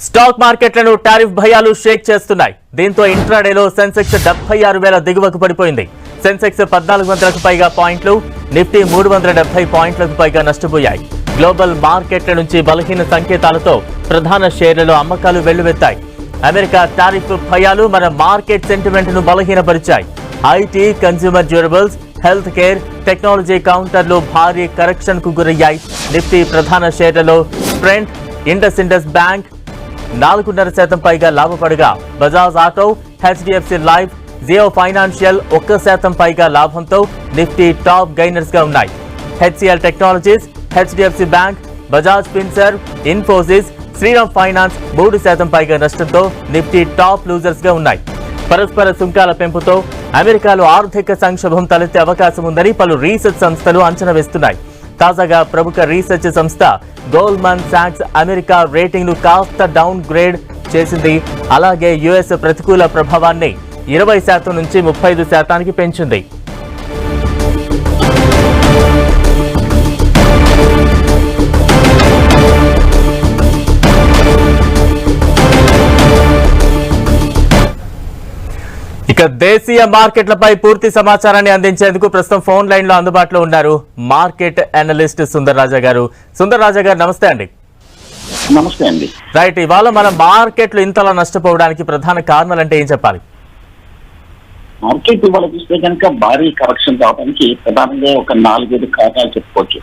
Stock మార్కెట్లను tariff భయాలు షేక్ చేస్తున్నాయి. దీంతో ఇంట్రాడేలో సెన్సెక్స్ డెబ్బై ఆరు వేల దిగువకు పడిపోయింది. సెన్సెక్స్ పద్నాలుగు వందలకు పైగా పాయింట్లు నిఫ్టీ మూడు వందల డెబ్బై పాయింట్లకు పైగా నష్టపోయాయి. గ్లోబల్ మార్కెట్ల నుంచి బలహీన సంకేతాలతో ప్రధాన షేర్లలో అమ్మకాలు వెల్లువెత్తాయి. అమెరికా టారిఫ్ భయాలు మన మార్కెట్ సెంటిమెంట్ను బలహీనపరిచాయి. IT consumer durables health care technology కౌంటర్లు భారీ కరెక్షన్కు గురయ్యాయి. నిఫ్టీ ప్రధాన షేర్లలో స్ప్రెంట్ ఇండస్ ఇండస్ బ్యాంక్ నాలుగున్నర శాతం పైగా లాభపడగా Bajaj auto HDFC life Jio financial ఒక్క శాతం పైగా లాభంతో నిఫ్టీ టాప్ గైనర్స్గా ఉన్నాయి HCL technologies HDFC bank Bajaj Finserv Infosys Shriram finance మూడు శాతం పైగా నష్టంతో నిఫ్టీ టాప్ లూజర్స్గా ఉన్నాయి. పరస్పర సుంకాల పెంపుతో అమెరికాలో ఆర్థిక సంక్షోభం తలెత్తే అవకాశం ఉందని పలు రీసెర్చ్ సంస్థలు అంచనా వేస్తున్నాయి. తాజాగా ప్రముఖ రీసెర్చ్ సంస్థ గోల్మన్ సాక్స్ అమెరికా రేటింగ్ను కాస్త డౌన్ గ్రేడ్ చేసింది. అలాగే యుఎస్ ప్రతికూల ప్రభావాన్ని ఇరవై శాతం నుంచి ముప్పై ఐదు శాతానికి పెంచింది. ఇక దేశీయ మార్కెట్లపై పూర్తి సమాచారాన్ని అందించేందుకు ప్రస్తుతం ఫోన్ లైన్లో అందుబాటులో ఉన్నారు మార్కెట్ అనలిస్ట్ సుందర్ రాజా గారు. సుందర్ రాజా గారు నమస్తే అండి. నమస్తే అండి. రైట్ ఇవాళ మన మార్కెట్లు ఇంతలా నష్టపోవడానికి ప్రధాన కారణాలు అంటే ఏం చెప్పాలి? మార్కెట్ ఇవాళ చూస్తే కనుక భారీ కరెక్షన్ రావడానికి ప్రధానంగా ఒక నాలుగైదు కారణాలు చెప్పుకోవచ్చు.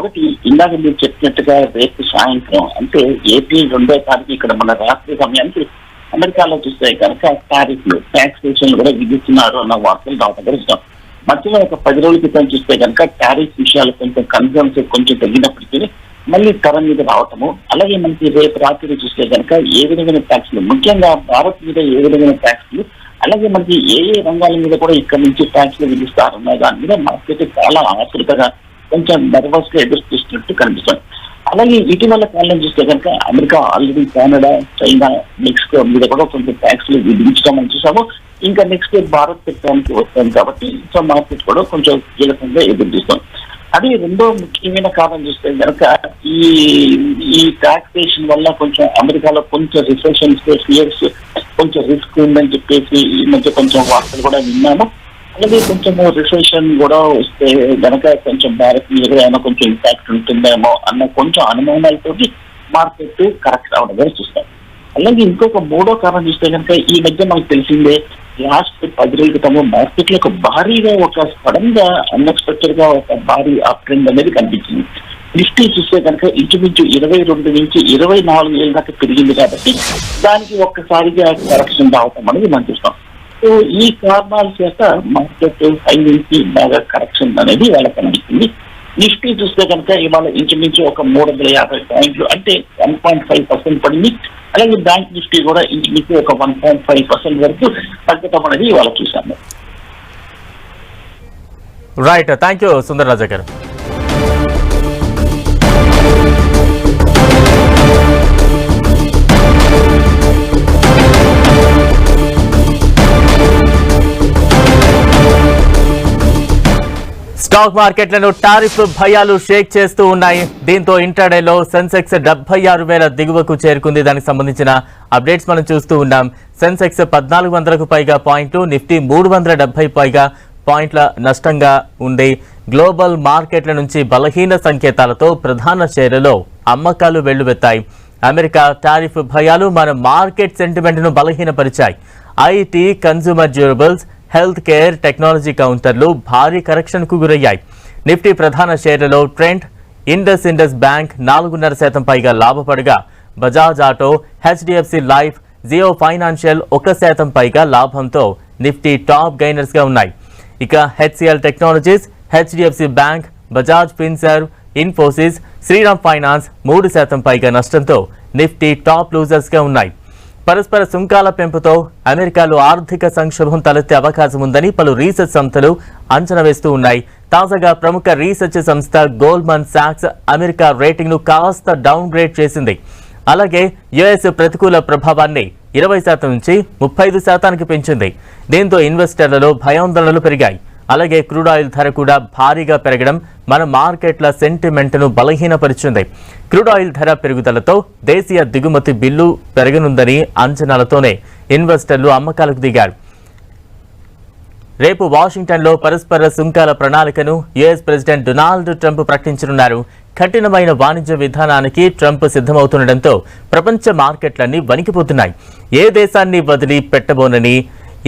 ఒకటి ఇందాక మీరు చెప్పినట్టుగా రేపు సాయంత్రం అంటే ఏప్రిల్ రెండో తారీఖు ఇక్కడ మన రాత్రి సమయానికి అమెరికాలో చూస్తే కనుక టారిఫ్లు ట్యాక్సేషన్ కూడా విధిస్తున్నారు అన్న వార్తలు రావడం గరిష్టం మధ్యలో ఒక పది రోజుల క్రితం చూస్తే కనుక టారిఫ్ విషయాలు కొంచెం కన్సర్న్స్ కొంచెం తగ్గినప్పటికీ మళ్ళీ తర మీద రావటము అలాగే మనకి రేపు రాత్రి చూస్తే కనుక ఏ విధమైన ట్యాక్స్లు ముఖ్యంగా భారత్ మీద ఏ విధమైన ట్యాక్స్లు అలాగే మనకి ఏ ఏ రంగాల మీద కూడా ఇక్కడ నుంచి ట్యాక్స్లు విధిస్తారన్న దాని మీద మార్కెట్ చాలా ఆతృతగా కొంచెం నర్వస్గా ఎదురు చూస్తున్నట్టు కనిపిస్తుంది. అలాగే ఇటీవల కాలం చూస్తే కనుక America already Canada China Mexico మీద కూడా కొంచెం ట్యాక్స్లు విధించడం అని చూసాము. ఇంకా నెక్స్ట్ భారత్ పెట్టడానికి వస్తుంది కాబట్టి ఇంకా మార్కెట్ కూడా కొంచెం కీలకంగా ఎదురు చూస్తాం. అది రెండో ముఖ్యమైన కారణం చూస్తే కనుక ఈ ఈ టాక్సేషన్ వల్ల కొంచెం అమెరికాలో కొంచెం రిసెషన్ ఫియర్స్ కొంచెం రిస్క్ ఉందని చెప్పేసి ఈ మధ్య కొంచెం వార్తలు కూడా విన్నాము. అలాగే కొంచెం రిసెషన్ కూడా వస్తే గనక కొంచెం భారత్ మీద ఏమైనా కొంచెం ఇంపాక్ట్ ఉంటుందేమో అన్న కొంచెం అనుమానాలతో మార్కెట్ కరెక్ట్ అవడం కూడా చూస్తాం. అలాగే ఇంకొక మూడో కారణం చూస్తే కనుక ఈ మధ్య మనకు తెలిసిందే లాస్ట్ పది రోజుల క్రితము మార్కెట్లో ఒక భారీగా ఒక సడన్గా అన్ఎక్స్పెక్టెడ్గా ఒక భారీ అప్ ట్రెండ్ అనేది కనిపించింది. నిఫ్టీ చూస్తే కనుక ఇంచుమించు ఇరవై రెండు నుంచి ఇరవై నాలుగు వేల దాకా పెరిగింది కాబట్టి దానికి ఒక్కసారిగా కరెక్షన్ రావటం అనేది మనం చూస్తాం. సో ఈ కారణాల చేత మార్కెట్ హై నుంచి బాగా కరెక్షన్ అనేది వాళ్ళకి కనిపిస్తుంది. నిఫ్టీ చూస్తే కనుక ఇవాళ ఇంచుమించు ఒక మూడు వందల యాభై పాయింట్లు అంటే వన్ పాయింట్ ఫైవ్ పర్సెంట్ పడింది. అలాగే బ్యాంక్ నిఫ్టీ కూడా ఇంచుమించు ఒక వన్ పాయింట్ ఫైవ్ పర్సెంట్ వరకు తగ్గటం అనేది ఇవాళ చూసాము right thank you Sundar Raja గారు. స్టాక్ మార్కెట్లను టారిఫ్ భయాలు షేక్ చేస్తూ ఉన్నాయి. దీంతో ఇంటర్డేలో సెన్సెక్స్ డెబ్బై ఆరు వేల దిగువకు చేరుకుంది. దానికి సంబంధించిన అప్డేట్స్ మనం చూస్తూ ఉన్నాం. సెన్సెక్స్ పద్నాలుగు వందలకు పైగా పాయింట్లు నిఫ్టీ మూడు వందల డెబ్బై పైగా పాయింట్ల నష్టంగా ఉంది. గ్లోబల్ మార్కెట్ల నుంచి బలహీన సంకేతాలతో ప్రధాన షేర్లలో అమ్మకాలు వెల్లువెత్తాయి. అమెరికా టారిఫ్ భయాలు మన మార్కెట్ సెంటిమెంట్ను బలహీనపరిచాయి. IT consumer durables health care technology కౌంటర్లు భారీ కరెక్షన్కు గురయ్యాయి. నిఫ్టీ ప్రధాన షేర్లలో ట్రెంట్ ఇండస్ ఇండస్ బ్యాంక్ నాలుగున్నర శాతం పైగా లాభపడగా Bajaj auto HDFC life Jio financial ఒక శాతం పైగా లాభంతో నిఫ్టీ టాప్ గైనర్స్గా ఉన్నాయి. ఇక HCL technologies HDFC bank Bajaj Finserv Infosys Shriram finance మూడు శాతం పైగా నష్టంతో నిఫ్టీ టాప్ లూజర్స్గా ఉన్నాయి. పరస్పర సుంకాల పెంపుతో అమెరికాలో ఆర్థిక సంక్షోభం తలెత్తే అవకాశం ఉందని పలు రీసెర్చ్ సంస్థలు అంచనా వేస్తూ ఉన్నాయి. తాజాగా ప్రముఖ రీసెర్చ్ సంస్థ గోల్డ్మన్ సాక్స్ అమెరికా రేటింగ్ను కాస్త డౌన్ గ్రేడ్ చేసింది. అలాగే యుఎస్ ప్రతికూల ప్రభావాన్ని ఇరవై శాతం నుంచి ముప్పై ఐదు శాతానికి పెంచింది. దీంతో ఇన్వెస్టర్లలో భయాందోళనలు పెరిగాయి. అలాగే క్రూడ్ ఆయిల్ ధర కూడా భారీగా పెరగడం మన మార్కెట్ల సెంటిమెంట్ను బలహీనపరిచింది. క్రూడ్ ఆయిల్ ధర పెరుగుదలతో దేశీయ దిగుమతి బిల్లు పెరగనుందని అంచనాలతోనే ఇన్వెస్టర్లు అమ్మకాలకు దిగారు. రేపు వాషింగ్టన్లో పరస్పర సుంకాల ప్రణాళికను యుఎస్ ప్రెసిడెంట్ డొనాల్డ్ ట్రంప్ ప్రకటించనున్నారు. కఠినమైన వాణిజ్య విధానానికి ట్రంప్ సిద్ధమవుతుండటంతో ప్రపంచ మార్కెట్లన్నీ వణికిపోతున్నాయి. ఏ దేశాన్ని వదిలి పెట్టబోనని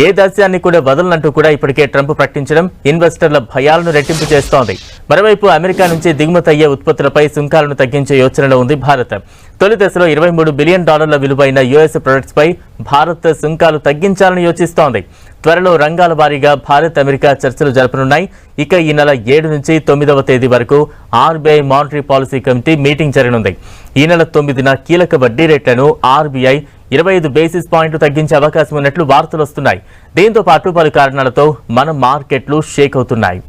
ఏ దేశాన్ని కూడా వదలనంటూ కూడా ఇప్పటికే ట్రంప్ ప్రకటించడం ఇన్వెస్టర్ల భయాలను రెట్టింపు చేస్తోంది. మరోవైపు అమెరికా నుంచి దిగుమతి అయ్యే ఉత్పత్తులపై సుంకాలను తగ్గించే యోచనలో ఉంది భారత్. తొలి దశలో ఇరవై మూడు బిలియన్ డాలర్ల విలువైన యుఎస్ ప్రొడక్ట్స్పై భారత్ సుంకాలు తగ్గించాలని యోచిస్తోంది. త్వరలో రంగాల వారీగా భారత్ అమెరికా చర్చలు జరపనున్నాయి. ఇక ఈ నెల ఏడు నుంచి తొమ్మిదవ తేదీ వరకు RBI monetary policy committee meeting జరగనుంది. ఈ నెల తొమ్మిదిన కీలక వడ్డీ రేట్లను ఆర్బీఐ ఇరవై ఐదు బేసిస్ పాయింట్లు తగ్గించే అవకాశం ఉన్నట్లు వార్తలు వస్తున్నాయి. దీంతో పాటు పలు కారణాలతో మన మార్కెట్లు షేక్ అవుతున్నాయి.